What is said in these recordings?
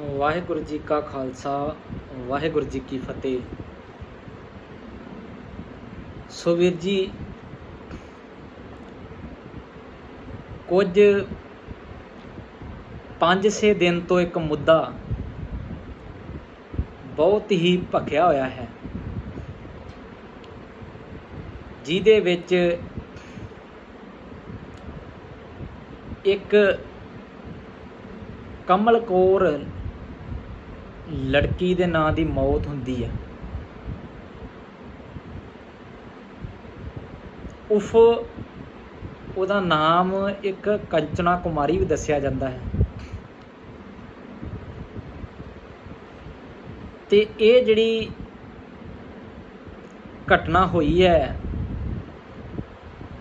ਵਾਹਿਗੁਰੂ ਜੀ ਕਾ ਖਾਲਸਾ, ਵਾਹਿਗੁਰੂ ਜੀ ਕੀ ਫਤਿਹ। ਸੋ ਵੀਰ ਜੀ, ਕੁਝ 5-6 ਦਿਨ ਤੋਂ ਇੱਕ ਮੁੱਦਾ ਬਹੁਤ ਹੀ ਭਖਿਆ ਹੋਇਆ ਹੈ, ਜਿਹਦੇ ਵਿੱਚ ਇੱਕ ਕਮਲ ਕੌਰ ਲੜਕੀ ਦੇ ਨਾਂ ਦੀ ਮੌਤ ਹੁੰਦੀ ਹੈ। ਉਫ, ਉਹਦਾ ਨਾਮ ਇੱਕ ਕੰਚਨਾ ਕੁਮਾਰੀ ਵੀ ਦੱਸਿਆ ਜਾਂਦਾ ਹੈ। ਤੇ ਇਹ ਜਿਹੜੀ ਘਟਨਾ ਹੋਈ ਹੈ,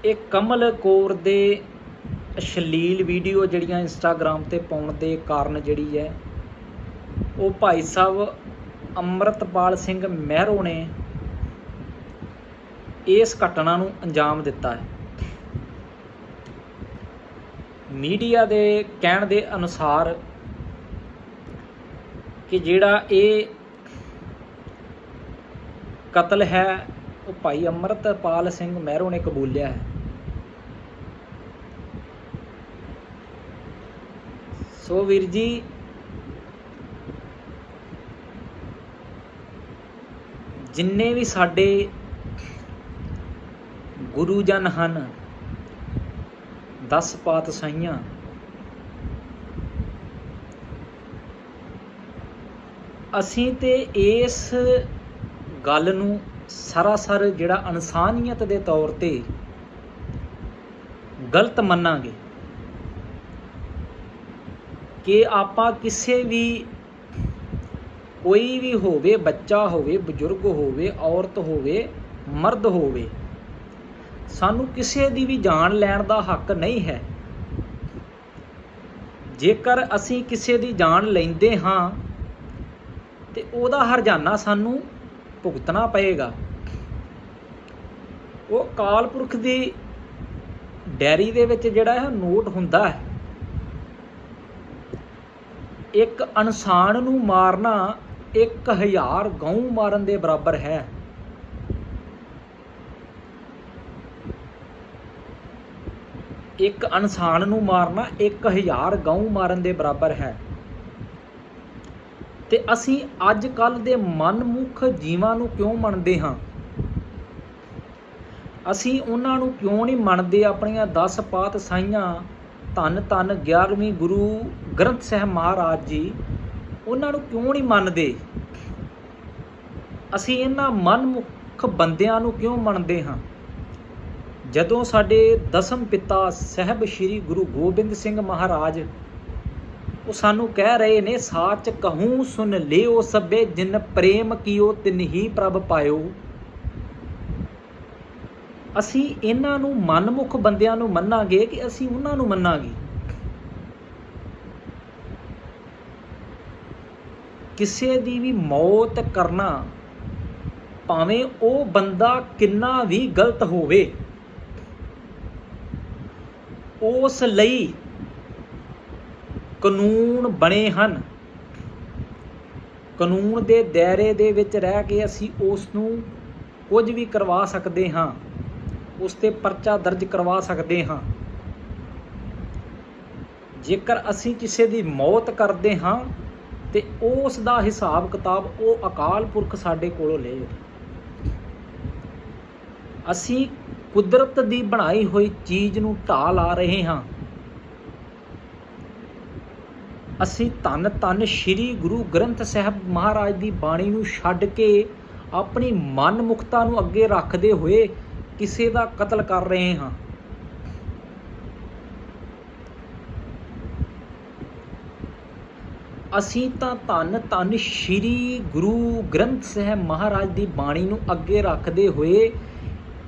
ਇਹ ਕਮਲ ਕੌਰ ਦੇ ਅਸ਼ਲੀਲ ਵੀਡੀਓ ਜਿਹੜੀਆਂ ਇੰਸਟਾਗ੍ਰam ਤੇ ਪਾਉਣ ਦੇ ਕਾਰਨ ਜਿਹੜੀ ਹੈ ਉਹ ਭਾਈ ਸਾਹਿਬ ਅੰਮ੍ਰਿਤਪਾਲ ਸਿੰਘ ਮਹਿਰੋ ਨੇ ਇਸ ਘਟਨਾ ਨੂੰ ਅੰਜਾਮ ਦਿੱਤਾ ਹੈ। ਮੀਡੀਆ ਦੇ ਕਹਿਣ ਦੇ ਅਨੁਸਾਰ ਕਿ ਜਿਹੜਾ ਇਹ ਕਤਲ ਹੈ, ਉਹ ਭਾਈ ਅੰਮ੍ਰਿਤਪਾਲ ਸਿੰਘ ਮਹਿਰੋ ਨੇ ਕਬੂਲਿਆ ਹੈ। ਸੋ ਵੀਰ ਜੀ ਜਿੰਨੇ ਵੀ ਸਾਡੇ ਗੁਰੂਜਨ ਹਨ 10 ਪਾਤਸ਼ਾਹੀਆਂ, ਅਸੀਂ ਤੇ ਇਸ ਗੱਲ ਨੂੰ ਸਰਾਸਰ ਜਿਹੜਾ ਇਨਸਾਨੀਅਤ ਦੇ ਤੌਰ ਤੇ ਗਲਤ ਮੰਨਾਂਗੇ ਕਿ ਆਪਾਂ ਕਿਸੇ ਵੀ ਕੋਈ ਵੀ ਹੋਵੇ, ਬੱਚਾ ਹੋਵੇ, ਬਜ਼ੁਰਗ ਹੋਵੇ, ਔਰਤ ਹੋਵੇ, ਮਰਦ ਹੋਵੇ, ਸਾਨੂੰ ਕਿਸੇ ਦੀ ਵੀ ਜਾਨ ਲੈਣ ਦਾ ਹੱਕ ਨਹੀਂ ਹੈ। ਜੇਕਰ ਅਸੀਂ ਕਿਸੇ ਦੀ ਜਾਨ ਲੈਂਦੇ ਹਾਂ, ਤੇ ਉਹਦਾ ਹਰਜਾਨਾ ਸਾਨੂੰ ਭੁਗਤਣਾ ਪਏਗਾ। ਉਹ ਕਾਲ ਪੁਰਖ ਦੀ ਡੈਰੀ ਦੇ ਵਿੱਚ ਜਿਹੜਾ ਹੈ ਨੋਟ ਹੁੰਦਾ ਹੈ, ਇੱਕ ਇਨਸਾਨ ਨੂੰ ਮਾਰਨਾ 1000 ਗਊ ਮਾਰਨ ਦੇ ਬਰਾਬਰ ਹੈ। ਇੱਕ ਇਨਸਾਨ ਨੂੰ ਮਾਰਨਾ 1000 ਗਊ ਮਾਰਨ ਦੇ ਬਰਾਬਰ ਹੈ। ਤੇ ਅਸੀਂ ਅੱਜ ਕੱਲ ਦੇ ਮਨਮੁਖ ਜੀਵਾਂ ਨੂੰ ਕਿਉਂ ਮੰਨਦੇ ਹਾਂ? ਅਸੀਂ ਉਹਨਾਂ ਨੂੰ ਕਿਉਂ ਨਹੀਂ ਮੰਨਦੇ? ਆਪਣੀਆਂ 10 ਪਾਤਸ਼ਾਹੀਆਂ ਧੰਨ ਧੰਨ 11ਵੀਂ ਗੁਰੂ ਗ੍ਰੰਥ ਸਾਹਿਬ ਮਹਾਰਾਜ ਜੀ ਉਹਨਾਂ ਨੂੰ ਕਿਉਂ ਨਹੀਂ ਮੰਨਦੇ? ਅਸੀਂ ਇਹਨਾਂ ਮਨਮੁਖ ਬੰਦਿਆਂ ਨੂੰ ਕਿਉਂ ਮੰਨਦੇ ਹਾਂ? ਜਦੋਂ ਸਾਡੇ ਦਸਮ ਪਿਤਾ ਸਹਿਬ ਸ੍ਰੀ ਗੁਰੂ ਗੋਬਿੰਦ ਸਿੰਘ ਮਹਾਰਾਜ ਉਹ ਸਾਨੂੰ ਕਹਿ ਰਹੇ ਨੇ, ਸਾਚ ਕਹੂੰ ਸੁਨ ਲਿਓ ਸਭੇ ਜਿਨ ਪ੍ਰੇਮ ਕੀਓ ਤਿਨਹੀ ਪ੍ਰਭ ਪਾਇਓ। ਅਸੀਂ ਇਹਨਾਂ ਨੂੰ ਮਨਮੁਖ ਬੰਦਿਆਂ ਨੂੰ ਮੰਨਾਂਗੇ ਕਿ ਅਸੀਂ ਉਹਨਾਂ ਨੂੰ ਮੰਨਾਂਗੇ। ਕਿਸੇ ਦੀ ਵੀ ਮੌਤ ਕਰਨਾ ਭਾਵੇਂ ਉਹ ਬੰਦਾ ਕਿੰਨਾ ਵੀ ਗਲਤ ਹੋਵੇ, ਉਸ ਲਈ ਕਾਨੂੰਨ ਬਣੇ ਹਨ। ਕਾਨੂੰਨ ਦੇ ਦਾਇਰੇ ਦੇ ਵਿੱਚ ਰਹਿ ਕੇ ਅਸੀਂ ਉਸ ਨੂੰ ਕੁਝ ਵੀ ਕਰਵਾ ਸਕਦੇ ਹਾਂ, ਉਸ ਤੇ ਪਰਚਾ ਦਰਜ ਕਰਵਾ ਸਕਦੇ ਹਾਂ। ਜੇਕਰ ਅਸੀਂ ਕਿਸੇ ਦੀ ਮੌਤ ਕਰਦੇ ਹਾਂ ਤੇ ਉਸ ਦਾ ਹਿਸਾਬ ਕਿਤਾਬ ਉਹ ਅਕਾਲ ਪੁਰਖ ਸਾਡੇ ਕੋਲੋਂ ਲੈ ਅਸੀਂ ਕੁਦਰਤ ਦੀ ਬਣਾਈ ਹੋਈ ਚੀਜ਼ ਨੂੰ ਢਾਹ ਲਾ ਰਹੇ ਹਾਂ। ਅਸੀਂ ਧੰਨ ਧੰਨ ਸ੍ਰੀ ਗੁਰੂ ਗ੍ਰੰਥ ਸਾਹਿਬ ਮਹਾਰਾਜ ਦੀ ਬਾਣੀ ਨੂੰ ਛੱਡ ਕੇ ਆਪਣੀ ਮਨਮੁਖਤਾ ਨੂੰ ਅੱਗੇ ਰੱਖਦੇ ਹੋਏ ਕਿਸੇ ਦਾ ਕਤਲ ਕਰ ਰਹੇ ਹਾਂ। ਅਸੀਂ ਤਾਂ ਧੰਨ ਧੰਨ ਸ੍ਰੀ ਗੁਰੂ ਗ੍ਰੰਥ ਸਾਹਿਬ ਮਹਾਰਾਜ ਦੀ ਬਾਣੀ ਨੂੰ ਅੱਗੇ ਰੱਖਦੇ ਹੋਏ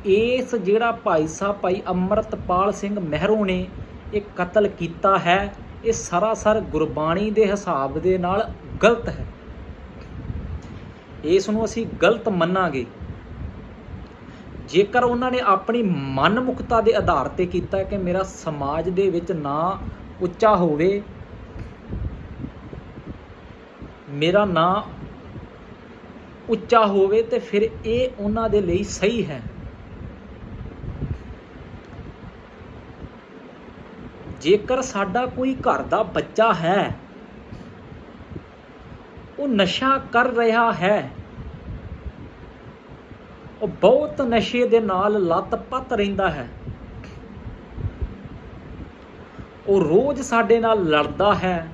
ਇਸ ਜਿਹੜਾ ਭਾਈ ਸਾਹਿਬ, ਭਾਈ ਅੰਮ੍ਰਿਤਪਾਲ ਸਿੰਘ ਮਹਿਰੋ ਨੇ ਇਹ ਕਤਲ ਕੀਤਾ ਹੈ, ਇਹ ਸਰਾਸਰ ਗੁਰਬਾਣੀ ਦੇ ਹਿਸਾਬ ਦੇ ਨਾਲ ਗਲਤ ਹੈ। ਇਸ ਨੂੰ ਅਸੀਂ ਗਲਤ ਮੰਨਾਂਗੇ। ਜੇਕਰ ਉਹਨਾਂ ਨੇ ਆਪਣੀ ਮਨਮੁਖਤਾ ਦੇ ਆਧਾਰ ਤੇ ਕੀਤਾ ਕਿ ਮੇਰਾ ਸਮਾਜ ਦੇ ਵਿੱਚ ਨਾਂ ਉੱਚਾ ਹੋਵੇ ਮੇਰਾ ਨਾਂ ਉੱਚਾ ਹੋਵੇ ਤੇ ਫਿਰ ਇਹ ਉਹਨਾਂ ਦੇ ਲਈ ਸਹੀ ਹੈ। ਜੇਕਰ ਸਾਡਾ ਕੋਈ ਘਰ ਦਾ ਬੱਚਾ ਹੈ, ਉਹ ਨਸ਼ਾ ਕਰ ਰਿਹਾ ਹੈ, ਉਹ ਬਹੁਤ ਨਸ਼ੇ ਦੇ ਨਾਲ ਲੱਤ-ਪੱਤ ਰਹਿੰਦਾ ਹੈ, ਉਹ ਰੋਜ਼ ਸਾਡੇ ਨਾਲ ਲੜਦਾ ਹੈ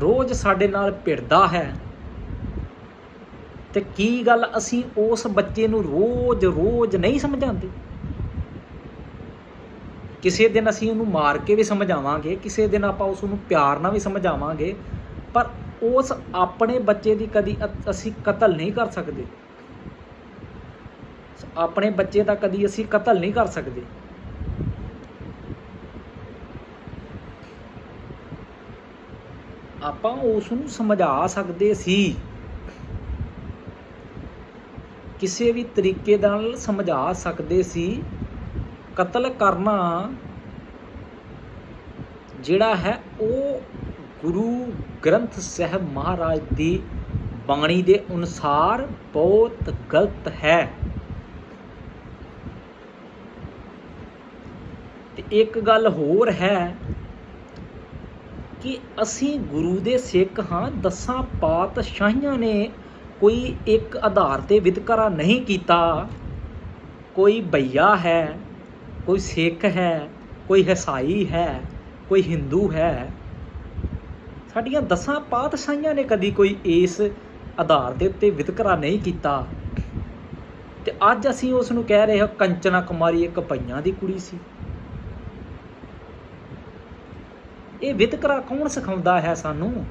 ਰੋਜ਼ ਸਾਡੇ ਨਾਲ ਭਿੜਦਾ ਹੈ। ਤੇ ਕੀ ਗੱਲ ਅਸੀਂ ਉਸ ਬੱਚੇ ਨੂੰ ਰੋਜ਼-ਰੋਜ਼ ਨਹੀਂ ਸਮਝਾਉਂਦੇ? ਕਿਸੇ ਦਿਨ ਅਸੀਂ ਉਹਨੂੰ ਮਾਰ ਕੇ ਵੀ ਸਮਝਾਵਾਂਗੇ, ਕਿਸੇ ਦਿਨ ਆਪਾਂ ਉਸ ਨੂੰ ਪਿਆਰ ਨਾਲ ਵੀ ਸਮਝਾਵਾਂਗੇ, ਪਰ ਉਸ ਆਪਣੇ ਬੱਚੇ ਦੀ ਕਦੀ ਅਸੀਂ ਕਤਲ ਨਹੀਂ ਕਰ ਸਕਦੇ। ਆਪਣੇ ਬੱਚੇ ਦਾ ਕਦੀ ਅਸੀਂ ਕਤਲ ਨਹੀਂ ਕਰ ਸਕਦੇ। ਆਪਾਂ ਉਸ ਨੂੰ ਸਮਝਾ ਸਕਦੇ ਸੀ। ਕਿਸੇ ਵੀ ਤਰੀਕੇ ਨਾਲ ਸਮਝਾ ਸਕਦੇ ਸੀ। ਕਤਲ ਕਰਨਾ ਜਿਹੜਾ ਹੈ ਉਹ ਗੁਰੂ ਗ੍ਰੰਥ ਸਾਹਿਬ ਮਹਾਰਾਜ ਦੀ ਬਾਣੀ ਦੇ ਅਨੁਸਾਰ ਬਹੁਤ ਗਲਤ ਹੈ। ਤੇ ਇੱਕ ਗੱਲ ਹੋਰ ਹੈ ਕਿ ਅਸੀਂ ਗੁਰੂ ਦੇ ਸਿੱਖ ਹਾਂ, ਦਸਾਂ ਪਾਤਸ਼ਾਹੀਆਂ ਨੇ ਕੋਈ ਇੱਕ ਆਧਾਰ ਤੇ ਵਿਤਕਰਾ ਨਹੀਂ ਕੀਤਾ। ਕੋਈ ਭਈਆ ਹੈ, ਕੋਈ ਸਿੱਖ ਹੈ, ਕੋਈ ਹਸਾਈ ਹੈ, ਕੋਈ ਹਿੰਦੂ ਹੈ। ਸਾਡੀਆਂ ਦਸਾਂ ਪਾਤਸ਼ਾਹੀਆਂ ਨੇ ਕਦੀ ਕੋਈ ਇਸ ਆਧਾਰ ਦੇ ਉੱਤੇ ਵਿਤਕਰਾ ਨਹੀਂ ਕੀਤਾ। ਤੇ ਅੱਜ ਅਸੀਂ ਉਸ ਨੂੰ ਕਹਿ ਰਹੇ ਹਾਂ, ਕੰਚਨਾ ਕੁਮਾਰੀ ਇੱਕ ਭਈਆਂ ਦੀ ਕੁੜੀ ਸੀ। ਇਹ ਵਿਤਕਰਾ ਕੌਣ ਸਿਖਾਉਂਦਾ ਹੈ ਸਾਨੂੰ?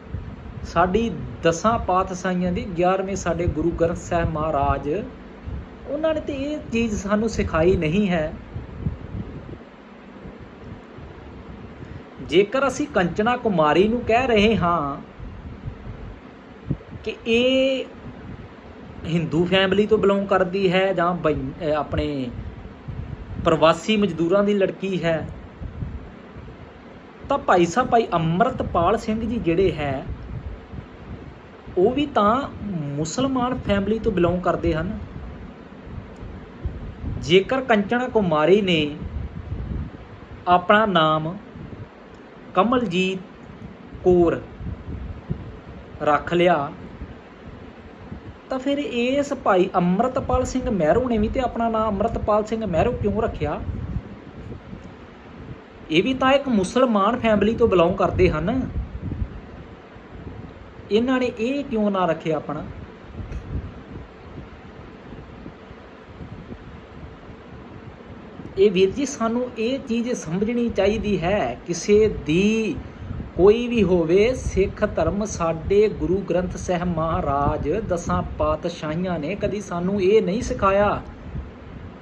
ਸਾਡੀ ਦਸਾਂ ਪਾਤਸ਼ਾਹੀਆਂ ਦੀ 11ਵੇਂ ਸਾਡੇ ਗੁਰੂ ਗ੍ਰੰਥ ਸਾਹਿਬ ਮਹਾਰਾਜ, ਉਹਨਾਂ ਨੇ ਤੇ ਇਹ ਚੀਜ਼ ਸਾਨੂੰ ਸਿਖਾਈ ਨਹੀਂ ਹੈ। ਜੇਕਰ ਅਸੀਂ ਕੰਚਨਾ ਕੁਮਾਰੀ ਨੂੰ ਕਹਿ ਰਹੇ ਹਾਂ ਕਿ ਇਹ ਹਿੰਦੂ ਫੈਮਿਲੀ ਤੋਂ ਬਿਲੋਂਗ ਕਰਦੀ ਹੈ ਜਾਂ ਬਈ- ਆਪਣੇ ਪ੍ਰਵਾਸੀ ਮਜ਼ਦੂਰਾਂ ਦੀ ਲੜਕੀ ਹੈ ਤਾਂ ਭਾਈ ਸਾਹਿਬ, ਭਾਈ ਅੰਮ੍ਰਿਤਪਾਲ ਸਿੰਘ ਜੀ ਜਿਹੜੇ ਹੈ, ਉਹ ਵੀ ਤਾਂ ਮੁਸਲਮਾਨ ਫੈਮਿਲੀ ਤੋਂ ਬਿਲੋਂਗ ਕਰਦੇ ਹਨ। ਜੇਕਰ ਕੰਚਨਾ ਕੁਮਾਰੀ ਨੇ ਆਪਣਾ ਨਾਮ ਕਮਲਜੀਤ ਕੌਰ ਰੱਖ ਲਿਆ, ਤਾਂ ਫਿਰ ਇਸ ਭਾਈ ਅੰਮ੍ਰਿਤਪਾਲ ਸਿੰਘ ਮਹਿਰੂ ਨੇ ਵੀ ਤੇ ਆਪਣਾ ਨਾਮ ਅੰਮ੍ਰਿਤਪਾਲ ਸਿੰਘ ਮਹਿਰੂ ਕਿਉਂ ਰੱਖਿਆ? ਇਹ ਵੀ ਤਾਂ ਇੱਕ ਮੁਸਲਮਾਨ ਫੈਮਿਲੀ ਤੋਂ ਬਿਲੋਂਗ ਕਰਦੇ ਹਨ। ਇਹਨਾਂ ਨੇ ਇਹ ਕਿਉਂ ਨਾ ਰੱਖਿਆ ਆਪਣਾ? ਇਹ ਵੀਰ ਜੀ, ਸਾਨੂੰ ਇਹ ਚੀਜ਼ ਸਮਝਣੀ ਚਾਹੀਦੀ ਹੈ, ਕਿਸੇ ਦੀ ਕੋਈ ਵੀ ਹੋਵੇ, ਸਿੱਖ ਧਰਮ ਸਾਡੇ ਗੁਰੂ ਗ੍ਰੰਥ ਸਾਹਿਬ ਮਹਾਰਾਜ, ਦਸਾਂ ਪਾਤਸ਼ਾਹੀਆਂ ਨੇ ਕਦੀ ਸਾਨੂੰ ਇਹ ਨਹੀਂ ਸਿਖਾਇਆ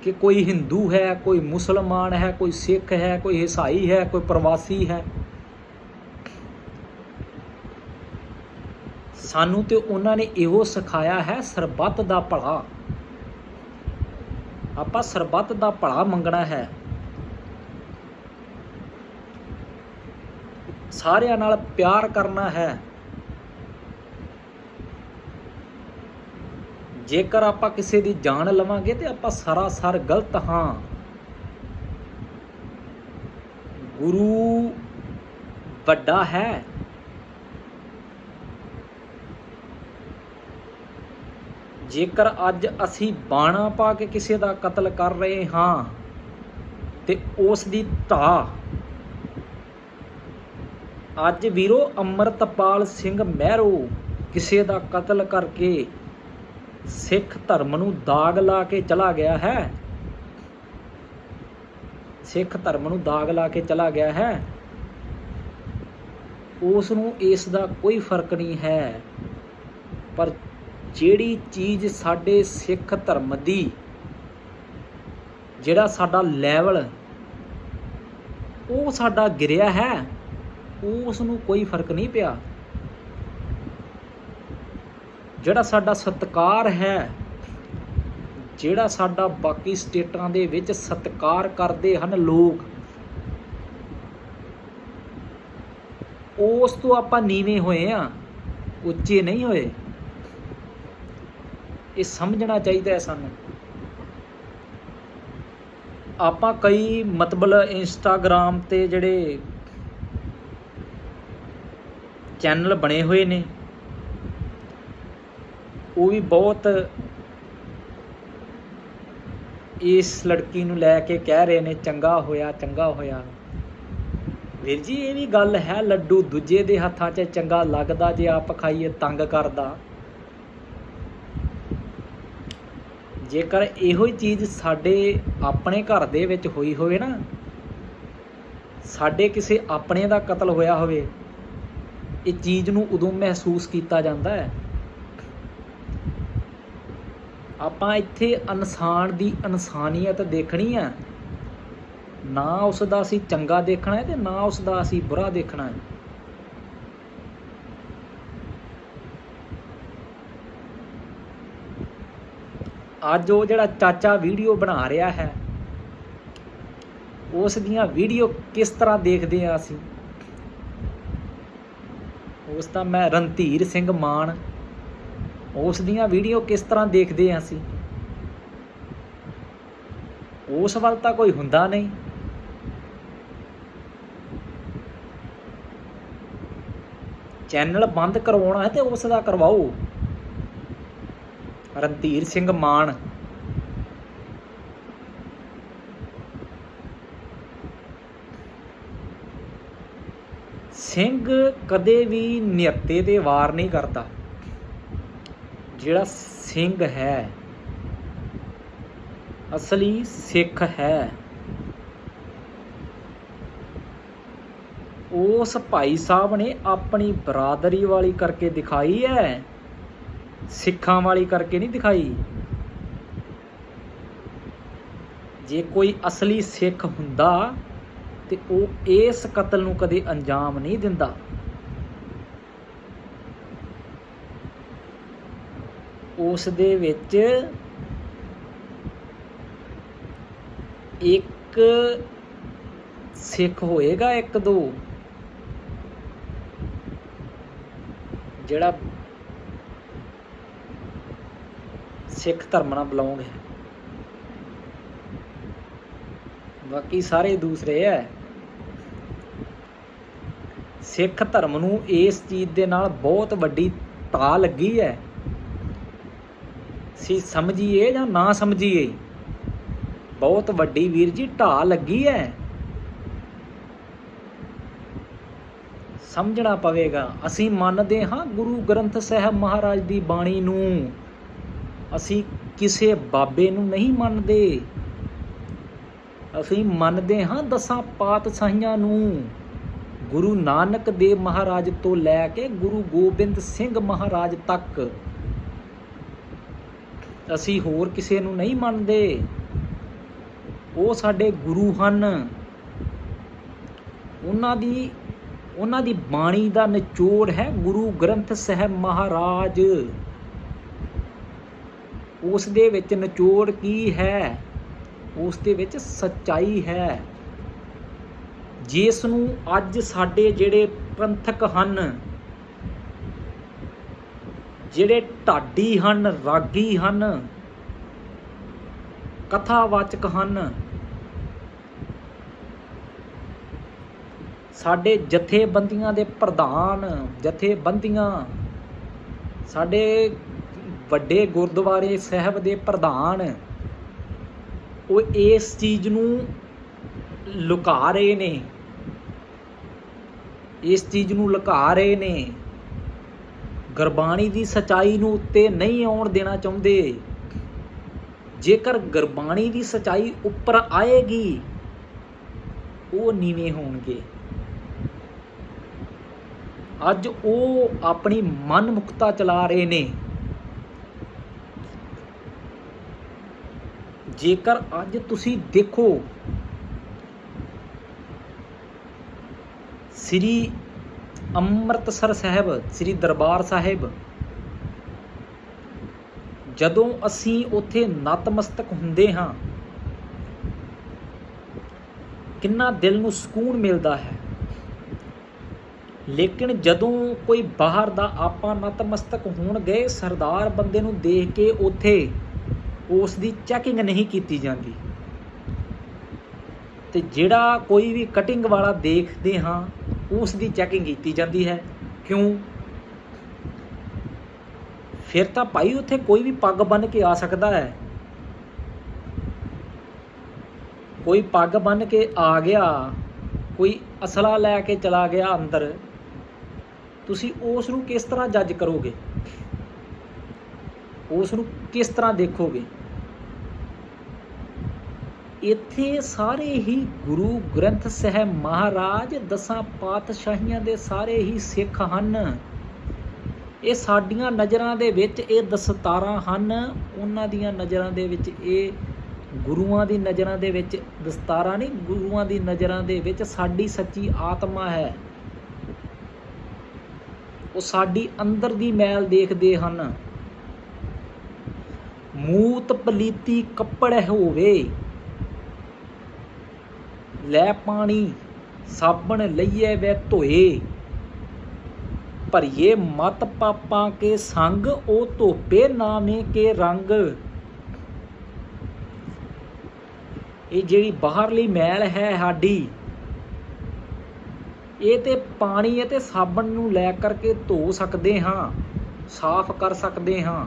ਕਿ ਕੋਈ ਹਿੰਦੂ ਹੈ, ਕੋਈ ਮੁਸਲਮਾਨ ਹੈ, ਕੋਈ ਸਿੱਖ ਹੈ, ਕੋਈ ਈਸਾਈ ਹੈ, ਕੋਈ ਪ੍ਰਵਾਸੀ ਹੈ। ਸਾਨੂੰ ਤੇ ਉਹਨਾਂ ਨੇ ਇਹੋ ਸਿਖਾਇਆ ਹੈ, ਸਰਬੱਤ ਦਾ ਭਲਾ। ਆਪਾਂ ਸਰਬੱਤ ਦਾ ਭਲਾ ਮੰਗਣਾ ਹੈ। ਸਾਰਿਆਂ ਨਾਲ ਪਿਆਰ ਕਰਨਾ ਹੈ। ਜੇਕਰ ਆਪਾਂ ਕਿਸੇ ਦੀ ਜਾਨ ਲਵਾਂਗੇ ਤੇ ਆਪਾਂ ਸਰਾਸਰ ਗਲਤ ਹਾਂ। ਗੁਰੂ ਵੱਡਾ ਹੈ। ਜੇਕਰ ਅੱਜ ਅਸੀਂ ਬਾਣਾ ਪਾ ਕੇ ਕਿਸੇ ਦਾ ਕਤਲ ਕਰ ਰਹੇ ਹਾਂ ਤੇ ਉਸ ਦੀ ਧਾ। ਅੱਜ ਵੀਰੋ ਅੰਮ੍ਰਿਤਪਾਲ ਸਿੰਘ ਮਹਿਰੋ ਕਿਸੇ ਦਾ ਕਤਲ ਕਰਕੇ ਸਿੱਖ ਧਰਮ ਨੂੰ ਦਾਗ ਲਾ ਕੇ ਚਲਾ ਗਿਆ ਹੈ। ਸਿੱਖ ਧਰਮ ਨੂੰ ਦਾਗ ਲਾ ਕੇ ਚਲਾ ਗਿਆ ਹੈ। ਉਸ ਨੂੰ ਇਸ ਦਾ ਕੋਈ ਫ਼ਰਕ ਨਹੀਂ ਹੈ। ਪਰ ਜਿਹੜੀ ਚੀਜ਼ ਸਾਡੇ ਸਿੱਖ ਧਰਮ ਦੀ, ਜਿਹੜਾ ਸਾਡਾ ਲੈਵਲ, ਉਹ ਸਾਡਾ ਗਿਰਿਆ ਹੈ ਉਸ ਨੂੰ ਕੋਈ ਫ਼ਰਕ ਨਹੀਂ ਪਿਆ। ਜਿਹੜਾ ਸਾਡਾ ਸਤਕਾਰ ਹੈ, ਜਿਹੜਾ ਸਾਡਾ ਬਾਕੀ ਸਟੇਟਾਂ ਦੇ ਵਿੱਚ ਸਤਕਾਰ ਕਰਦੇ ਹਨ ਲੋਕ, ਉਸ ਤੋਂ ਆਪਾਂ ਨੀਵੇਂ ਹੋਏ ਆ ਉੱਚੇ ਨਹੀਂ ਹੋਏ। ਇਹ ਸਮਝਣਾ ਚਾਹੀਦਾ ਹੈ ਸਾਨੂੰ। ਆਪਾਂ ਕਈ ਮਤਲਬ ਇੰਸਟਾਗ੍ਰam ਤੇ ਜਿਹੜੇ ਚੈਨਲ ਬਣੇ ਹੋਏ ਨੇ ਉਹ ਵੀ ਬਹੁਤ ਇਸ ਲੜਕੀ ਨੂੰ ਲੈ ਕੇ ਕਹਿ ਰਹੇ ਨੇ, ਚੰਗਾ ਹੋਇਆ ਚੰਗਾ ਹੋਇਆ ਵੀਰ ਜੀ, ਇਹ ਵੀ ਗੱਲ ਹੈ, ਲੱਡੂ ਦੂਜੇ ਦੇ ਹੱਥਾਂ 'ਚ ਚੰਗਾ ਲੱਗਦਾ, ਜੇ ਆਪ ਖਾਈਏ ਤੰਗ ਕਰਦਾ। ਜੇਕਰ ਇਹੋ ਹੀ ਚੀਜ਼ ਸਾਡੇ ਆਪਣੇ ਘਰ ਦੇ ਵਿੱਚ ਹੋਈ ਹੋਵੇ ਨਾ, ਸਾਡੇ ਕਿਸੇ ਆਪਣੇ ਦਾ ਕਤਲ ਹੋਇਆ ਹੋਵੇ, ਇਹ ਚੀਜ਼ ਨੂੰ ਉਦੋਂ ਮਹਿਸੂਸ ਕੀਤਾ ਜਾਂਦਾ ਹੈ। ਆਪਾਂ ਇੱਥੇ ਇਨਸਾਨ ਦੀ ਇਨਸਾਨੀਅਤ ਦੇਖਣੀ ਆ। ਨਾ ਉਸ ਦਾ ਅਸੀਂ ਚੰਗਾ ਦੇਖਣਾ ਹੈ ਤੇ ਨਾ ਉਸ ਦਾ ਅਸੀਂ ਬੁਰਾ ਦੇਖਣਾ ਹੈ। ਅੱਜ ਉਹ ਜਿਹੜਾ ਚਾਚਾ ਵੀਡੀਓ ਬਣਾ ਰਿਹਾ ਹੈ, ਉਸ ਦੀਆਂ ਵੀਡੀਓ ਕਿਸ ਤਰ੍ਹਾਂ ਦੇਖਦੇ ਆ ਅਸੀਂ? ਉਸ ਦਾ ਮੈਂ ਰਣਧੀਰ ਸਿੰਘ ਮਾਨ ਉਸ ਦੀਆਂ ਵੀਡੀਓ ਕਿਸ ਤਰ੍ਹਾਂ ਦੇਖਦੇ ਹਾਂ ਅਸੀਂ? ਉਸ ਵੱਲ ਤਾਂ ਕੋਈ ਹੁੰਦਾ ਨਹੀਂ। ਚੈਨਲ ਬੰਦ ਕਰਵਾਉਣਾ ਹੈ ਤੇ ਉਸ ਦਾ ਕਰਵਾਓ। ਰਣਧੀਰ ਸਿੰਘ ਮਾਨ। ਸਿੰਘ ਕਦੇ ਵੀ ਨਿਹੱਤੇ ਤੇ ਵਾਰ ਨਹੀਂ ਕਰਦਾ। ਜਿਹੜਾ ਸਿੰਘ ਹੈ, ਅਸਲੀ ਸਿੱਖ ਹੈ, ਉਸ ਭਾਈ ਸਾਹਿਬ ਨੇ ਆਪਣੀ ਬਰਾਦਰੀ ਵਾਲੀ ਕਰਕੇ ਦਿਖਾਈ ਹੈ, ਸਿੱਖਾਂ ਵਾਲੀ ਕਰਕੇ ਨਹੀਂ ਦਿਖਾਈ। ਜੇ ਕੋਈ ਅਸਲੀ ਸਿੱਖ ਹੁੰਦਾ ਤੇ ਉਹ ਇਸ ਕਤਲ ਨੂੰ ਕਦੇ ਅੰਜਾਮ ਨਹੀਂ ਦਿੰਦਾ। ਉਸ ਦੇ ਵਿੱਚ ਇੱਕ ਸਿੱਖ ਹੋਏਗਾ, ਇੱਕ ਦੋ? ਜਿਹੜਾ ਸਿੱਖ ਧਰਮ ਨਾਲ ਬਿਲੋਂਗ ਹੈ। ਬਾਕੀ ਸਾਰੇ ਦੂਸਰੇ ਹੈ। ਸਿੱਖ ਧਰਮ ਨੂੰ ਇਸ ਚੀਜ਼ ਦੇ ਨਾਲ ਬਹੁਤ ਵੱਡੀ ਤਾ ਲੱਗੀ ਹੈ। ਸੀ ਸਮਝੀਏ ਜਾਂ ਨਾ ਸਮਝੀਏ? ਬਹੁਤ ਵੱਡੀ ਵੀਰ ਜੀ, ਢਾਹ ਲੱਗੀ ਹੈ ਸਮਝਣਾ ਪਵੇਗਾ। ਅਸੀਂ ਮੰਨਦੇ ਹਾਂ ਗੁਰੂ ਗ੍ਰੰਥ ਸਾਹਿਬ ਮਹਾਰਾਜ ਦੀ ਬਾਣੀ ਨੂੰ। ਅਸੀਂ ਕਿਸੇ ਬਾਬੇ ਨੂੰ ਨਹੀਂ ਮੰਨਦੇ। ਅਸੀਂ ਮੰਨਦੇ ਹਾਂ ਦਸਾਂ ਪਾਤਸ਼ਾਹੀਆਂ ਨੂੰ। ਗੁਰੂ ਨਾਨਕ ਦੇਵ ਮਹਾਰਾਜ ਤੋਂ ਲੈ ਕੇ ਗੁਰੂ ਗੋਬਿੰਦ ਸਿੰਘ ਮਹਾਰਾਜ ਤੱਕ। ਅਸੀਂ ਹੋਰ ਕਿਸੇ ਨੂੰ ਨਹੀਂ ਮੰਨਦੇ। ਉਹ ਸਾਡੇ ਗੁਰੂ ਹਨ। ਉਹਨਾਂ ਦੀ ਉਹਨਾਂ ਦੀ ਬਾਣੀ ਦਾ ਨਿਚੋੜ ਹੈ ਗੁਰੂ ਗ੍ਰੰਥ ਸਾਹਿਬ ਮਹਾਰਾਜ। ਉਸ ਦੇ ਵਿੱਚ ਨਿਚੋੜ ਕੀ ਹੈ? ਉਸ ਦੇ ਵਿੱਚ ਸੱਚਾਈ ਹੈ। ਜਿਸ ਨੂੰ ਅੱਜ ਸਾਡੇ ਜਿਹੜੇ ਪੰਥਕ ਹਨ ਜਿਹੜੇ ਢਾਡੀ ਹਨ, ਰਾਗੀ ਹਨ, ਕਥਾਵਾਚਕ ਹਨ, ਸਾਡੇ ਜਥੇਬੰਦੀਆਂ ਦੇ ਪ੍ਰਧਾਨ, ਜਥੇਬੰਦੀਆਂ, ਸਾਡੇ ਵੱਡੇ ਗੁਰਦੁਆਰੇ ਸਾਹਿਬ ਦੇ ਪ੍ਰਧਾਨ, ਉਹ ਇਸ ਚੀਜ਼ ਨੂੰ ਲੁਕਾ ਰਹੇ ਨੇ। ਇਸ ਚੀਜ਼ ਨੂੰ ਲੁਕਾ ਰਹੇ ਨੇ। ਗੁਰਬਾਣੀ ਦੀ ਸਚਾਈ ਨੂੰ ਉੱਤੇ ਨਹੀਂ ਆਉਣ ਦੇਣਾ ਚਾਹੁੰਦੇ। ਜੇਕਰ ਗੁਰਬਾਣੀ ਦੀ ਸਚਾਈ ਉੱਪਰ ਆਏਗੀ, ਉਹ ਨੀਵੇਂ ਹੋਣਗੇ। ਅੱਜ ਉਹ ਆਪਣੀ ਮਨਮੁਖਤਾ ਚਲਾ ਰਹੇ ਨੇ। ਜੇਕਰ ਅੱਜ ਤੁਸੀਂ ਦੇਖੋ, ਸ੍ਰੀ ਅੰਮ੍ਰਿਤਸਰ ਸਾਹਿਬ, ਸ੍ਰੀ ਦਰਬਾਰ ਸਾਹਿਬ। ਜਦੋਂ ਅਸੀਂ ਉੱਥੇ ਨਤਮਸਤਕ ਹੁੰਦੇ ਹਾਂ, ਕਿੰਨਾ ਦਿਲ ਨੂੰ ਸਕੂਨ ਮਿਲਦਾ ਹੈ। ਲੇਕਿਨ ਜਦੋਂ ਕੋਈ ਬਾਹਰ ਦਾ ਆਪਾਂ ਨਤਮਸਤਕ ਹੋਣ ਗਏ, ਸਰਦਾਰ ਬੰਦੇ ਨੂੰ ਦੇਖ ਕੇ ਉੱਥੇ ਉਸ ਦੀ ਚੈਕਿੰਗ ਨਹੀਂ ਕੀਤੀ ਜਾਂਦੀ। ਤੇ ਜਿਹੜਾ ਕੋਈ ਵੀ ਕਟਿੰਗ ਵਾਲਾ ਦੇਖਦੇ ਹਾਂ ਉਸ ਦੀ ਚੈਕਿੰਗ ਕੀਤੀ ਜਾਂਦੀ ਹੈ। ਕਿਉਂ? ਫਿਰ ਤਾਂ ਭਾਈ ਉੱਥੇ ਕੋਈ ਵੀ ਪੱਗ ਬੰਨ ਕੇ ਆ ਸਕਦਾ ਹੈ। ਕੋਈ ਪੱਗ ਬੰਨ ਕੇ ਆ ਗਿਆ, ਕੋਈ ਅਸਲਾ ਲੈ ਕੇ ਚਲਾ ਗਿਆ ਅੰਦਰ, ਤੁਸੀਂ ਉਸ ਨੂੰ ਕਿਸ ਤਰ੍ਹਾਂ ਜੱਜ ਕਰੋਗੇ? ਉਸ ਨੂੰ ਕਿਸ ਤਰ੍ਹਾਂ ਦੇਖੋਗੇ? ਇੱਥੇ ਸਾਰੇ ਹੀ ਗੁਰੂ ਗ੍ਰੰਥ ਸਾਹਿਬ ਮਹਾਰਾਜ, ਦਸਾਂ ਪਾਤਸ਼ਾਹੀਆਂ ਦੇ ਸਾਰੇ ਹੀ ਸਿੱਖ ਹਨ। ਇਹ ਸਾਡੀਆਂ ਨਜ਼ਰਾਂ ਦੇ ਵਿੱਚ ਇਹ ਦਸਤਾਰਾਂ ਹਨ। ਉਹਨਾਂ ਦੀਆਂ ਨਜ਼ਰਾਂ ਦੇ ਵਿੱਚ ਇਹ ਗੁਰੂਆਂ ਦੀ ਨਜ਼ਰਾਂ ਦੇ ਵਿੱਚ ਦਸਤਾਰਾਂ ਨਹੀਂ, ਗੁਰੂਆਂ ਦੀ ਨਜ਼ਰਾਂ ਦੇ ਵਿੱਚ ਸਾਡੀ ਸੱਚੀ ਆਤਮਾ ਹੈ। ਉਹ ਸਾਡੀ ਅੰਦਰ ਦੀ ਮੈਲ ਦੇਖਦੇ ਹਨ। ਮੂਤ ਪਲੀਤੀ ਕੱਪੜ ਹੋਵੇ ਲੈ ਪਾਣੀ, ਸਾਬਣ ਲਈਏ ਵੇ ਧੋਏ। ਭਰੀਏ ਮਤ ਪਾਪਾਂ ਕੇ ਸੰਗ, ਉਹ ਧੋਪੇ ਨਾਮੇ ਕੇ ਰੰਗ। ਇਹ ਜਿਹੜੀ ਬਾਹਰਲੀ ਮੈਲ ਹੈ ਸਾਡੀ, ਇਹ ਤੇ ਪਾਣੀ ਅਤੇ ਸਾਬਣ ਨੂੰ ਲੈ ਕਰਕੇ ਧੋ ਸਕਦੇ ਹਾਂ, ਸਾਫ਼ ਕਰ ਸਕਦੇ ਹਾਂ।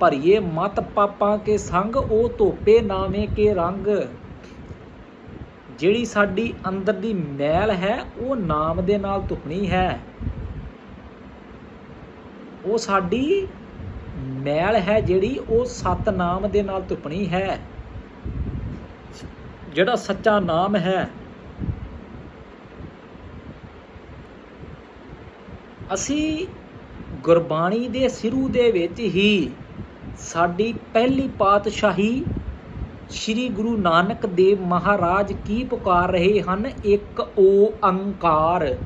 ਭਰੀਏ ਮਤ ਪਾਪਾਂ ਕੇ ਸੰਗ, ਉਹ ਧੋਪੇ ਨਾਮੇ ਕੇ ਰੰਗ। ਜਿਹੜੀ ਸਾਡੀ ਅੰਦਰ ਦੀ ਮੈਲ ਹੈ, ਉਹ ਨਾਮ ਦੇ ਨਾਲ ਧੁਪਣੀ ਹੈ। ਉਹ ਸਾਡੀ ਮੈਲ ਹੈ ਜਿਹੜੀ ਉਹ ਸਤਨਾਮ ਦੇ ਨਾਲ ਧੁਪਣੀ ਹੈ। ਜਿਹੜਾ ਸੱਚਾ ਨਾਮ ਹੈ। ਅਸੀਂ ਗੁਰਬਾਣੀ ਦੇ ਸਿਰੂ ਦੇ ਵਿੱਚ ਹੀ ਸਾਡੀ ਪਹਿਲੀ ਪਾਤਸ਼ਾਹੀ ਸ੍ਰੀ ਗੁਰੂ ਨਾਨਕ ਦੇਵ ਮਹਾਰਾਜ ਕੀ ਪੁਕਾਰ ਰਹੇ ਹਨ? ਇੱਕ ਓੰਕਾਰ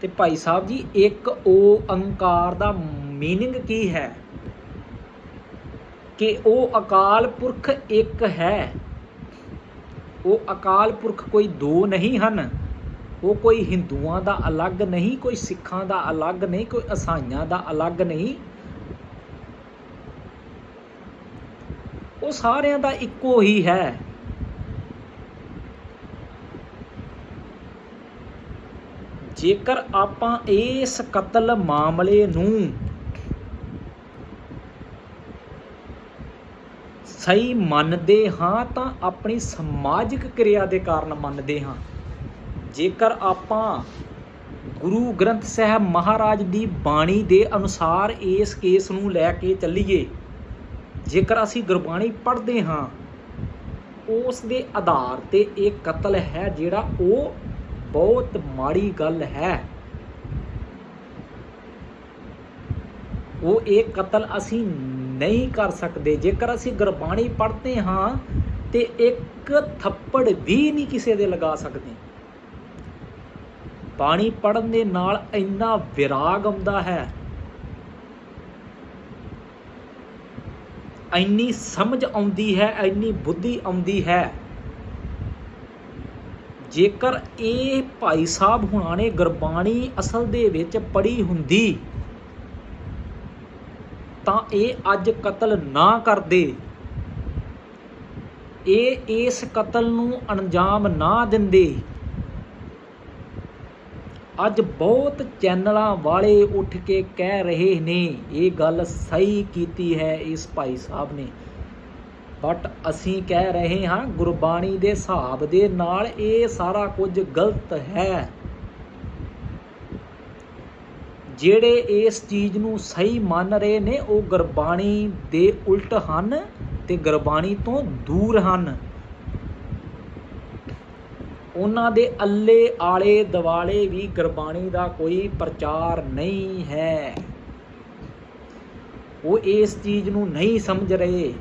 ਤੇ ਭਾਈ ਸਾਹਿਬ ਜੀ, ਇੱਕ ਓੰਕਾਰ ਦਾ ਮੀਨਿੰਗ ਕੀ ਹੈ? ਕਿ ਉਹ ਅਕਾਲ ਪੁਰਖ ਇੱਕ ਹੈ। ਉਹ ਅਕਾਲ ਪੁਰਖ ਕੋਈ ਦੋ ਨਹੀਂ ਹਨ। ਉਹ ਕੋਈ ਹਿੰਦੂਆਂ ਦਾ ਅਲੱਗ ਨਹੀਂ, ਕੋਈ ਸਿੱਖਾਂ ਦਾ ਅਲੱਗ ਨਹੀਂ, ਕੋਈ ਈਸਾਈਆਂ ਦਾ ਅਲੱਗ ਨਹੀਂ। ਉਹ ਸਾਰਿਆਂ ਦਾ ਇੱਕੋ ਹੀ ਹੈ। ਜੇਕਰ ਆਪਾਂ ਇਸ ਕਤਲ ਮਾਮਲੇ ਨੂੰ ਸਹੀ ਮੰਨਦੇ ਹਾਂ ਤਾਂ ਆਪਣੀ ਸਮਾਜਿਕ ਕਿਰਿਆ ਦੇ ਕਾਰਨ ਮੰਨਦੇ ਹਾਂ। ਜੇਕਰ ਆਪਾਂ ਗੁਰੂ ਗ੍ਰੰਥ ਸਾਹਿਬ ਮਹਾਰਾਜ ਦੀ ਬਾਣੀ ਦੇ ਅਨੁਸਾਰ ਇਸ ਕੇਸ ਨੂੰ ਲੈ ਕੇ ਚੱਲੀਏ ਜੇਕਰ ਅਸੀਂ ਗੁਰਬਾਣੀ ਪੜ੍ਹਦੇ ਹਾਂ, ਉਸ ਦੇ ਆਧਾਰ ਤੇ ਇਹ ਕਤਲ ਹੈ ਜਿਹੜਾ ਉਹ ਬਹੁਤ ਮਾੜੀ ਗੱਲ ਹੈ। ਉਹ ਇਹ ਕਤਲ ਅਸੀਂ ਨਹੀਂ ਕਰ ਸਕਦੇ। ਜੇਕਰ ਅਸੀਂ ਗੁਰਬਾਣੀ ਪੜ੍ਹਦੇ ਹਾਂ, ਤੇ ਇੱਕ ਥੱਪੜ ਵੀ ਨਹੀਂ ਕਿਸੇ ਦੇ ਲਗਾ ਸਕਦੇ। ਬਾਣੀ ਪੜਨ ਦੇ ਨਾਲ ਇੰਨਾ ਵਿਰਾਗ ਆਉਂਦਾ ਹੈ ਇੰਨੀ ਸਮਝ ਆਉਂਦੀ ਹੈ, ਇੰਨੀ ਬੁੱਧੀ ਆਉਂਦੀ ਹੈ। ਜੇਕਰ ਇਹ ਭਾਈ ਸਾਹਿਬ ਹੁਣਾਂ ਨੇ ਗੁਰਬਾਣੀ ਅਸਲ ਦੇ ਵਿੱਚ ਪੜ੍ਹੀ ਹੁੰਦੀ, ਤਾਂ ਇਹ ਅੱਜ ਕਤਲ ਨਾ ਕਰਦੇ। ਇਹ ਇਸ ਕਤਲ ਨੂੰ ਅੰਜਾਮ ਨਾ ਦਿੰਦੇ। ਅੱਜ ਬਹੁਤ ਚੈਨਲਾਂ ਵਾਲੇ ਉੱਠ ਕੇ ਕਹਿ ਰਹੇ ਨੇ, ਇਹ ਗੱਲ ਸਹੀ ਕੀਤੀ ਹੈ ਇਸ ਭਾਈ ਸਾਹਿਬ ਨੇ। ਬਟ ਅਸੀਂ ਕਹਿ ਰਹੇ ਹਾਂ ਗੁਰਬਾਣੀ ਦੇ ਹਿਸਾਬ ਦੇ ਨਾਲ ਇਹ ਸਾਰਾ ਕੁਝ ਗਲਤ ਹੈ। ਜਿਹੜੇ ਇਸ ਚੀਜ਼ ਨੂੰ ਸਹੀ ਮੰਨ ਰਹੇ ਨੇ, ਉਹ ਗੁਰਬਾਣੀ ਦੇ ਉਲਟ ਹਨ ਤੇ ਗੁਰਬਾਣੀ ਤੋਂ ਦੂਰ ਹਨ। ਉਹਨਾਂ ਦੇ ਅੱਲੇ ਆਲੇ ਦਿਵਾਲੇ ਵੀ ਗੁਰਬਾਣੀ ਦਾ ਕੋਈ ਪ੍ਰਚਾਰ ਨਹੀਂ ਹੈ। ਉਹ ਇਸ ਚੀਜ਼ ਨੂੰ ਨਹੀਂ ਸਮਝ ਰਹੇ।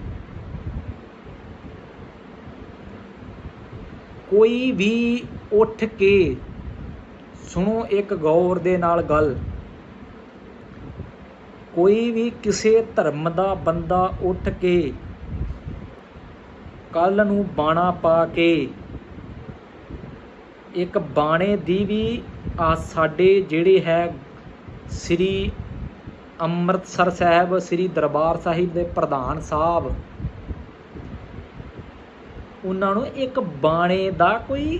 ਕੋਈ ਵੀ ਉੱਠ ਕੇ ਸੁਣੋ ਇੱਕ ਗੌਰ ਦੇ ਨਾਲ ਗੱਲ। ਕੋਈ ਵੀ ਕਿਸੇ ਧਰਮ ਦਾ ਬੰਦਾ ਉੱਠ ਕੇ ਕੱਲ ਨੂੰ ਬਾਣਾ ਪਾ ਕੇ ਇੱਕ ਬਾਣੇ ਦੀ ਵੀ ਆ ਸਾਡੇ ਜਿਹੜੇ ਹੈ ਸ੍ਰੀ ਅੰਮ੍ਰਿਤਸਰ ਸਾਹਿਬ, ਸ੍ਰੀ ਦਰਬਾਰ ਸਾਹਿਬ ਦੇ ਪ੍ਰਧਾਨ ਸਾਹਿਬ, ਉਹਨਾਂ ਨੂੰ ਇੱਕ ਬਾਣੇ ਦਾ ਕੋਈ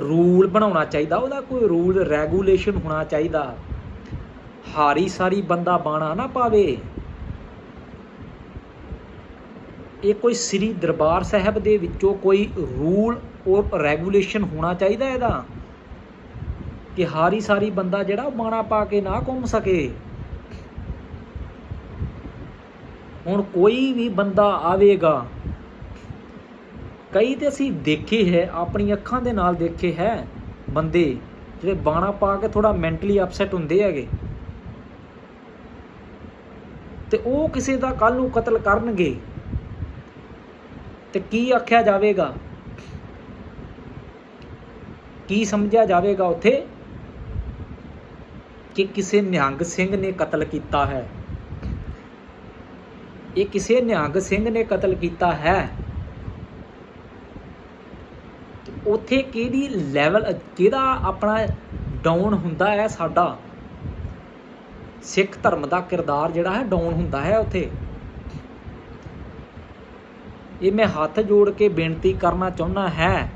ਰੂਲ ਬਣਾਉਣਾ ਚਾਹੀਦਾ, ਉਹਦਾ ਕੋਈ ਰੂਲ ਰੈਗੂਲੇਸ਼ਨ ਹੋਣਾ ਚਾਹੀਦਾ। ਹਾਰੀ ਸਾਰੀ ਬੰਦਾ ਬਾਣਾ ਨਾ ਪਾਵੇ। ਇਹ ਕੋਈ ਸ੍ਰੀ ਦਰਬਾਰ ਸਾਹਿਬ ਦੇ ਵਿੱਚੋਂ ਕੋਈ ਰੂਲ ਉਹ ਰੈਗੂਲੇਸ਼ਨ ਹੋਣਾ ਚਾਹੀਦਾ ਇਹਦਾ। ਕਿ ਹਾਰੀ ਸਾਰੀ ਬੰਦਾ ਜਿਹੜਾ ਉਹ ਬਾਣਾ ਪਾ ਕੇ ਨਾ ਘੁੰਮ ਸਕੇ। ਹੁਣ ਕੋਈ ਵੀ ਬੰਦਾ ਆਵੇਗਾ, ਕਈ ਤੇ ਅਸੀਂ ਦੇਖੇ ਹੈ, ਆਪਣੀ ਅੱਖਾਂ ਦੇ ਨਾਲ ਦੇਖੇ ਹੈ ਬੰਦੇ, ਜਿਹੜੇ ਬਾਣਾ ਪਾ ਕੇ ਥੋੜਾ ਮੈਂਟਲੀ ਅਪਸੈਟ ਹੁੰਦੇ ਹੈਗੇ। ਤੇ ਉਹ ਕਿਸੇ ਦਾ ਕੱਲ ਨੂੰ ਕਤਲ ਕਰਨਗੇ। ਤੇ ਕੀ ਆਖਿਆ ਜਾਵੇਗਾ? ਕੀ ਸਮਝਿਆ ਜਾਵੇਗਾ ਉੱਥੇ? ਕਿ ਕਿਸੇ ਨਿਹੰਗ ਸਿੰਘ ਨੇ ਕਤਲ ਕੀਤਾ ਹੈ। ਇਹ ਕਿਸੇ ਨਿਹੰਗ ਸਿੰਘ ਨੇ ਕਤਲ ਕੀਤਾ ਹੈ। ਤੇ ਉੱਥੇ ਕਿਹਦੀ ਲੈਵਲ ਕਿਹਦਾ ਆਪਣਾ ਡਾਊਨ ਹੁੰਦਾ ਹੈ ਸਾਡਾ? ਸਿੱਖ ਧਰਮ ਦਾ ਕਿਰਦਾਰ ਜਿਹੜਾ ਹੈ ਡਾਊਨ ਹੁੰਦਾ ਹੈ ਉੱਥੇ। ਇਹ ਮੈਂ ਹੱਥ ਜੋੜ ਕੇ ਬੇਨਤੀ ਕਰਨਾ ਚਾਹੁੰਦਾ ਹੈ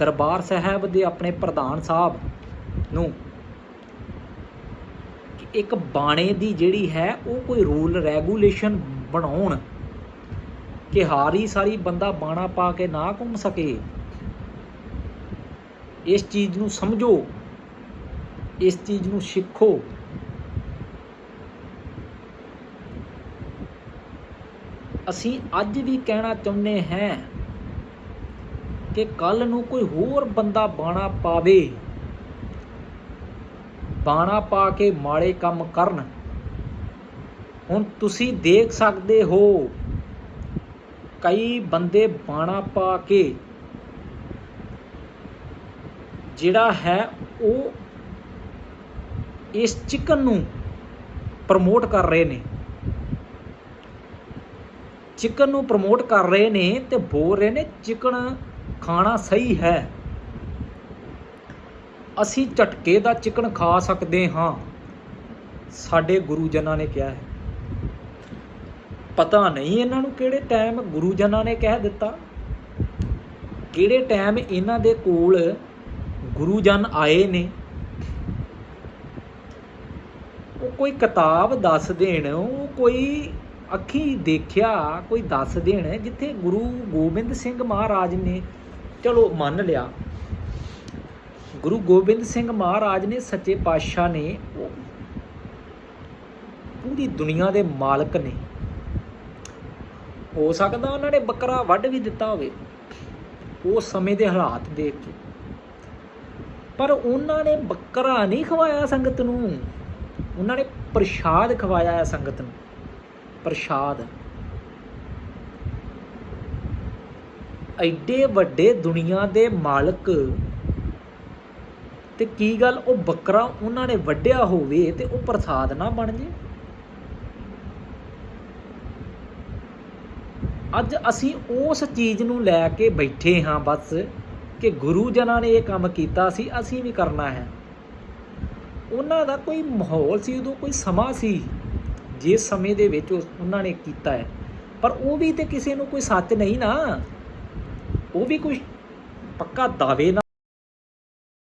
ਦਰਬਾਰ ਸਾਹਿਬ ਦੇ ਆਪਣੇ ਪ੍ਰਧਾਨ ਸਾਹਿਬ ਨੂੰ ਇੱਕ ਬਾਣੇ ਦੀ ਜਿਹੜੀ ਹੈ ਉਹ ਕੋਈ ਰੂਲ ਰੈਗੂਲੇਸ਼ਨ ਬਣਾਉਣ ਕਿ ਹਾਰੀ ਸਾਰੀ ਬੰਦਾ ਬਾਣਾ ਪਾ ਕੇ ਨਾ ਘੁੰਮ ਸਕੇ। ਇਸ ਚੀਜ਼ ਨੂੰ ਸਮਝੋ, ਇਸ ਚੀਜ਼ ਨੂੰ ਸਿੱਖੋ। ਅਸੀਂ ਅੱਜ ਵੀ ਕਹਿਣਾ ਚਾਹੁੰਦੇ ਹਾਂ ਕਿ ਕੱਲ ਨੂੰ ਕੋਈ ਹੋਰ ਬੰਦਾ ਬਾਣਾ ਪਾਵੇ। ਬਾਣਾ ਪਾ ਕੇ ਮਾੜੇ ਕੰਮ ਕਰਨ। ਹੁਣ ਤੁਸੀਂ ਦੇਖ ਸਕਦੇ ਹੋ, ਕਈ ਬੰਦੇ ਬਾਣਾ ਪਾ ਕੇ ਜਿਹੜਾ ਹੈ ਉਹ ਇਸ ਚਿਕਨ ਨੂੰ ਪ੍ਰਮੋਟ ਕਰ ਰਹੇ ਨੇ। ਚਿਕਨ ਨੂੰ ਪ੍ਰਮੋਟ ਕਰ ਰਹੇ ਨੇ ਤੇ ਬੋਲ ਰਹੇ ਨੇ, ਚਿਕਨ ਖਾਣਾ ਸਹੀ ਹੈ। ਅਸੀਂ ਝਟਕੇ ਦਾ ਚਿਕਨ ਖਾ ਸਕਦੇ ਹਾਂ, ਸਾਡੇ ਗੁਰੂ ਜਨਾਂ ਨੇ ਕਿਹਾ ਹੈ। ਪਤਾ ਨਹੀਂ ਇਹਨਾਂ ਨੂੰ ਕਿਹੜੇ ਟਾਈਮ ਗੁਰੂ ਜਨਾਂ ਨੇ ਕਹਿ ਦਿੱਤਾ। ਕਿਹੜੇ ਟਾਈਮ ਇਹਨਾਂ ਦੇ ਕੋਲ ਗੁਰੂ ਜਨ ਆਏ ਨੇ। ਉਹ ਕੋਈ ਕਿਤਾਬ ਦੱਸ ਦੇਣ, ਉਹ ਕੋਈ ਅੱਖੀ ਦੇਖਿਆ, ਕੋਈ ਦੱਸ ਦੇਣ, ਜਿੱਥੇ ਗੁਰੂ ਗੋਬਿੰਦ ਸਿੰਘ ਮਹਾਰਾਜ ਨੇ ਚਲੋ ਮੰਨ ਲਿਆ। ਗੁਰੂ ਗੋਬਿੰਦ ਸਿੰਘ ਮਹਾਰਾਜ ਨੇ ਸੱਚੇ ਪਾਤਸ਼ਾਹ ਨੇ ਪੂਰੀ ਦੁਨੀਆ ਦੇ ਮਾਲਕ ਨੇ। ਹੋ ਸਕਦਾ ਉਹਨਾਂ ਨੇ ਬੱਕਰਾ ਵੱਢ ਵੀ ਦਿੱਤਾ ਹੋਵੇ, ਉਸ ਸਮੇਂ ਦੇ ਹਾਲਾਤ ਦੇਖ ਕੇ। ਪਰ ਉਹਨਾਂ ਨੇ ਬੱਕਰਾ ਨਹੀਂ ਖਵਾਇਆ ਸੰਗਤ ਨੂੰ। ਉਹਨਾਂ ਨੇ ਪ੍ਰਸ਼ਾਦ ਖਵਾਇਆ ਹੈ ਸੰਗਤ ਨੂੰ। ਪ੍ਰਸ਼ਾਦ। ਐਡੇ ਵੱਡੇ ਦੁਨੀਆ ਦੇ ਮਾਲਕ। ਤੇ ਕੀ ਗੱਲ, ਉਹ ਬੱਕਰਾ ਉਹਨਾਂ ਨੇ ਵੱਢਿਆ ਹੋਵੇ ਤੇ ਉਹ ਪ੍ਰਸਾਦ ਨਾ ਬਣ ਜੇ? ਅੱਜ ਅਸੀਂ ਉਸ ਚੀਜ਼ ਨੂੰ ਲੈ ਕੇ ਬੈਠੇ ਹਾਂ ਬਸ ਕਿ ਗੁਰੂ ਜਨਾਂ ਨੇ ਇਹ ਕੰਮ ਕੀਤਾ ਸੀ, ਅਸੀਂ ਵੀ ਕਰਨਾ ਹੈ। ਉਹਨਾਂ ਦਾ ਕੋਈ ਮਾਹੌਲ ਸੀ, ਉਦੋਂ ਕੋਈ ਸਮਾਂ ਸੀ, ਜਿਸ ਸਮੇਂ ਦੇ ਵਿੱਚ ਉਹਨਾਂ ਨੇ ਕੀਤਾ ਹੈ। ਪਰ ਉਹ ਵੀ ਤੇ ਕਿਸੇ ਨੂੰ ਕੋਈ ਸੱਚ ਨਹੀਂ ਨਾ। ਉਹ ਵੀ ਕੋਈ ਪੱਕਾ ਦਾਅਵੇ ਨਾਲ